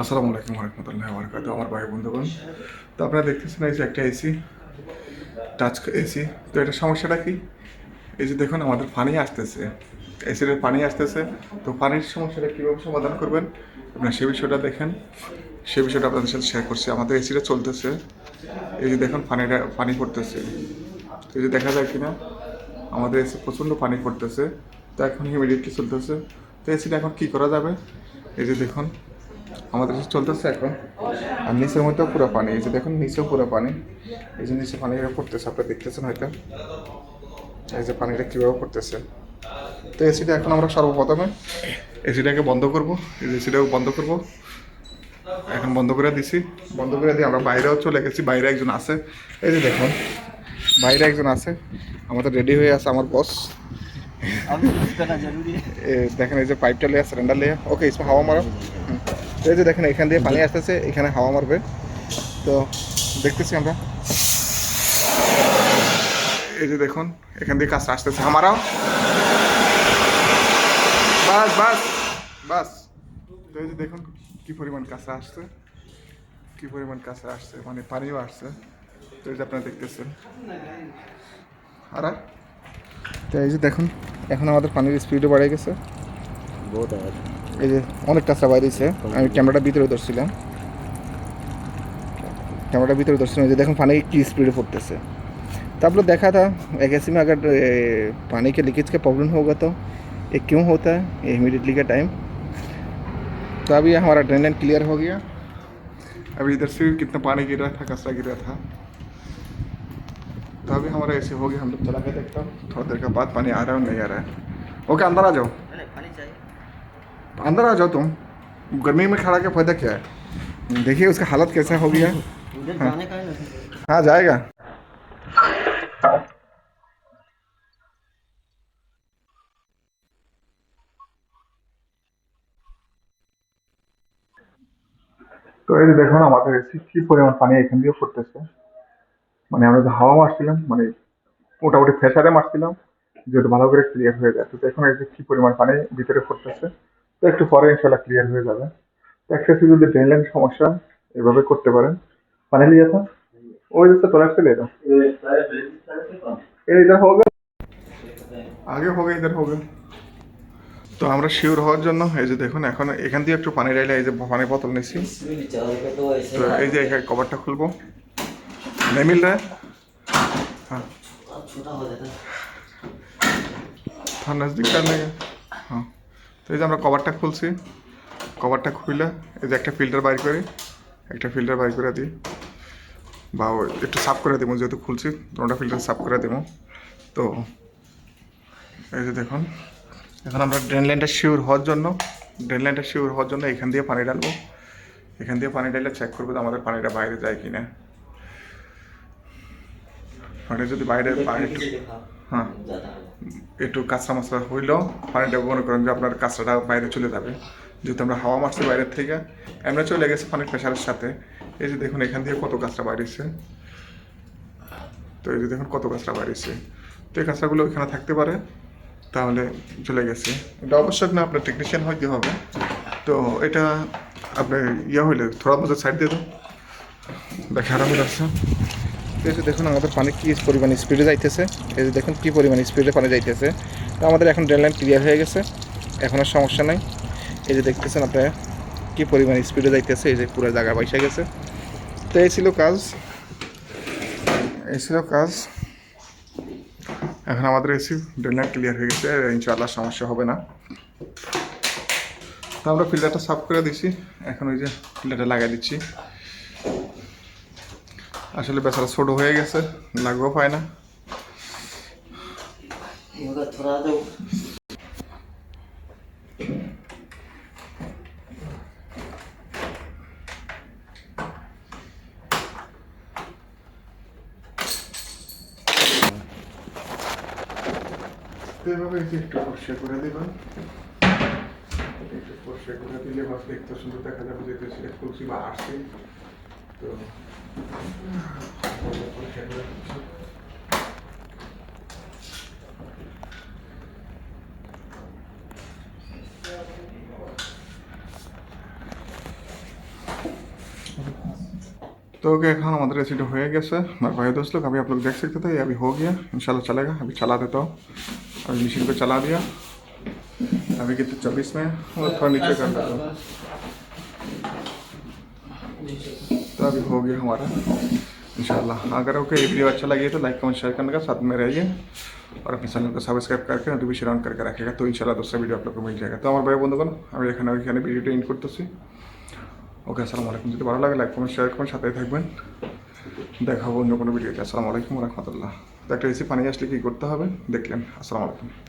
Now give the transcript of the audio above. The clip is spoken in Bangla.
আসসালামু আলাইকুম রহমতুল্লাহ বরকাত আমার ভাই বন্ধুগণ। তো আপনারা দেখতেছেন এই যে একটা এসি টাচ এসি তো এটা সমস্যাটা কি? এই যে দেখুন, আমাদের পানি আসতেছে। এসির পানি আসতেছে। তো পানির সমস্যাটা কীভাবে সমাধান করবেন? আপনারা সে বিষয়টা দেখেন। সে বিষয়টা আপনাদের সাথে শেয়ার করছি। আমাদের এসিটা চলতেছে। এই যে দেখুন, পানিটা, পানি পড়তেছে। তো এই যে দেখা যায় কিনা, আমাদের এসি প্রচণ্ড পানি পড়তেছে। তো এখন ইমিডিয়েটলি চলতেছে। তো এসিটা এখন কী করা যাবে? এই যে দেখুন আমাদের চলতেছে এখন। আর নিচের মধ্যেও পুরো পানি এই যে দেখুন নিচেও পুরো পানি। এই যে নিচে পানিটা পড়তেছে আপনারা দেখতেছেন হয়তো। এই যে পানিটা কীভাবে পড়তেছে। তো এসিটা এখন আমরা সর্বপ্রথমে এসিটাকে বন্ধ করব। এসিটাও বন্ধ করব। এখন বন্ধ করে দিছি। বন্ধ করে দিয়ে আমরা বাইরেও চলে গেছি। বাইরে একজন আছে। এই যে দেখুন বাইরে একজন আছে। আমাদের রেডি হয়ে আছে আমার বস দেখেন এই যে পাইপটা লেয়া সিলিন্ডার লেয়া। ওকে ইসমা হাওয়া মারো। এই যে দেখেন, এখান দিয়ে পানি আসতেছে, এখানে হাওয়া মারবে। তো দেখতেছি আমরা। এই যে দেখুন, এখান দিয়ে কাজটা আসতেছে। আমারাও বাস বাস বাস। এই যে দেখুন, কী পরিমাণ কাঁচা আসছে। কী পরিমাণ কাঁচা আসছে মানে পানিও আসছে। তো এই যে আপনারা দেখতেছেন। আর তো এই যে দেখুন, এখন আমাদের পানির স্পিডও বাড়ে গেছে। বহুত আওয়াজ এই যে অনেক কাঁচা বাইরেছে আমি ক্যামেরাটা ভিতরে ধরছিলাম। ক্যামেরাটা ভিতরে ধরছিলাম যে দেখুন পানি কি स्पीड পড়তেছে। तो आप लोग देखा था वैकेसी में अगर पानी के लीकेज का प्रॉब्लम होगा तो ये क्यों होता है ये इमीडिएटली का टाइम तो अभी हमारा ड्रेन लाइन क्लियर हो गया अभी इधर से कितना पानी गिर रहा था कचरा गिर रहा था तो अभी हमारा ऐसे हो गया हम लोग चला के देखता हूँ थोड़ा देर के बाद पानी आ रहा है नहीं आ रहा है ओके अंदर आ जाओ अंदर आ जाओ तुम गर्मी में खड़ा के फायदा क्या है देखिए उसका हालत कैसा हो गया उधर हाँ। जाने का है ना हाँ जाएगा তো এই যে দেখুন আমাদের এসি কি পরিমাণ পানি এখান দিয়ে পড়তেছে মানে আমরা যে হাওয়া মারছিলাম মানে মোটামুটি প্রেসারে মারছিলাম যেহেতু ভালো করে ক্লিয়ার হয়ে যায় তো দেখুন এই যে কি পরিমাণ পানি ভিতরে পড়তেছে তো একটু পরে ইনশাল্লাহ ক্লিয়ার হয়ে যাবে। তো একসাথে যদি ড্রেনলাইন সমস্যা, এভাবে করতে পারেন। ফাইনালি যথা ওই যাচ্ছে তোলা আসছে এটা। এইটা হবে। আগে হবে, এদের হবে। তো আমরা শিওর হওয়ার জন্য, এই যে দেখুন, এখন এখান দিয়ে একটু পানি রাইলে এই যে পানির বোতল নিচ্ছি তো এই যে এখানে কভারটা খুলবো। নেমিল রায় হ্যাঁ।, হ্যাঁ ঠান্ডার দিকটা নেই। হ্যাঁ। এই যে আমরা কভারটা খুলছি। কভারটা খুলে এই যে একটা ফিল্টার বাইর করি। একটা ফিল্টার বাইর করে দিই। বা একটু সাফ করে দেবো, যেহেতু খুলছি তোমরা ফিল্টার সাফ করে দেবো। তো এই যে দেখুন, এখন আমরা ড্রেন লাইনটা শিওর হওয়ার জন্য ড্রেন লাইনটা শিওর হওয়ার জন্য এখান দিয়ে পানি ডালবো এখান দিয়ে পানি ডাললে চেক করব আমাদের পানিটা বাইরে যায় কি না মানে যদি বাইরে, পানি হ্যাঁ। একটু কাঁচরা মশলা হইলেও পানিটা মনে করেন যে আপনার কাঁচরাটা বাইরে চলে যাবে। যেহেতু আমরা হাওয়া মারছি বাইরের থেকে, এমনি চলে গেছে পানির প্রেশারের সাথে। এই যে দেখুন, এখান থেকে কত কাঁচরা বাড়িয়েছে তো এই যে দেখুন, কত কাঁচরা বাড়িয়েছে তো এই কাঁচরাগুলো এখানে থাকতে পারে, তাহলে চলে গেছে। এটা অবশ্যই না আপনার টেকনিশিয়ান হইতে হবে। তো এটা আপনার ইয়ে হইলে, থোড়া মতো সাইড দিয়ে দেন। দেখা আরামে রাখছে যে দেখুন আমাদের পানি কী পরিমাণ স্পিডে যাইতেছে। এই যে দেখুন কী পরিমাণ স্পিডে পানি যাইতেছে। তো আমাদের এখন ড্রেন লাইন ক্লিয়ার হয়ে গেছে। এখন আর সমস্যা নাই। এই যে দেখতেছেন আপনারা কী পরিমাণ স্পিডে যাইতেছে। এই যে পুরো জায়গা বাইসে গেছে। তো এই ছিল কাজ। এই ছিল কাজ। এখন আমাদের এসি ড্রেন লাইন ক্লিয়ার হয়ে গেছে। ইনশাআল্লাহ সমস্যা হবে না। তো আমরা ফিল্টারটা সাফ করে দিছি। এখন ওই যে ফিল্টারটা লাগাই দিচ্ছি। আসলে বেচারা ছোট হয়ে গেছে নাগো পায় না। এভাবে একটু পরিষ্কার করে দিবেন। একটু পরিষ্কার করে দিলে মাছ দেখতে সুন্দর দেখা যাবে যেতে ফুলসি বা আসছে तो क्या खान मतलब रेसिड हो गया सर? मेरे भाई दोस्त लोग, अभी आप लोग देख सकते थे, ये अभी हो गया। इंशाल्लाह चलेगा, अभी चला देता हूँ। अभी मशीन पे चला दिया। अभी कितने, चौबीस में और थोड़ा नीचे कर देता हूँ। तो अभी हो गया हमारा इंशाल्लाह अगर ओके ये वीडियो अच्छा लगे तो लाइक कमेंट शेयर करने का साथ में रहिए और अपने चैनल को सब्सक्राइब करके नोटिफिकेशन ऑन करके रखेगा तो इंशाल्लाह दूसरा वीडियो आप लोग को मिल जाएगा तो আমার ভাই বন্ধুগণ আমি এখানে ওইখানে ভিডিওটা ইন করতেছি ওকে আসসালামু আলাইকুম যদি ভালো লাগে লাইক কমেন্ট শেয়ার করবেন সাথে থাকবেন দেখা হবে অন্য কোনো ভিডিওতে আসসালামু আলাইকুম রহমতুল্লাহ তো একটা রেসিপি পানি আসলে কী করতে হবে দেখলেন আসসালামু আলাইকুম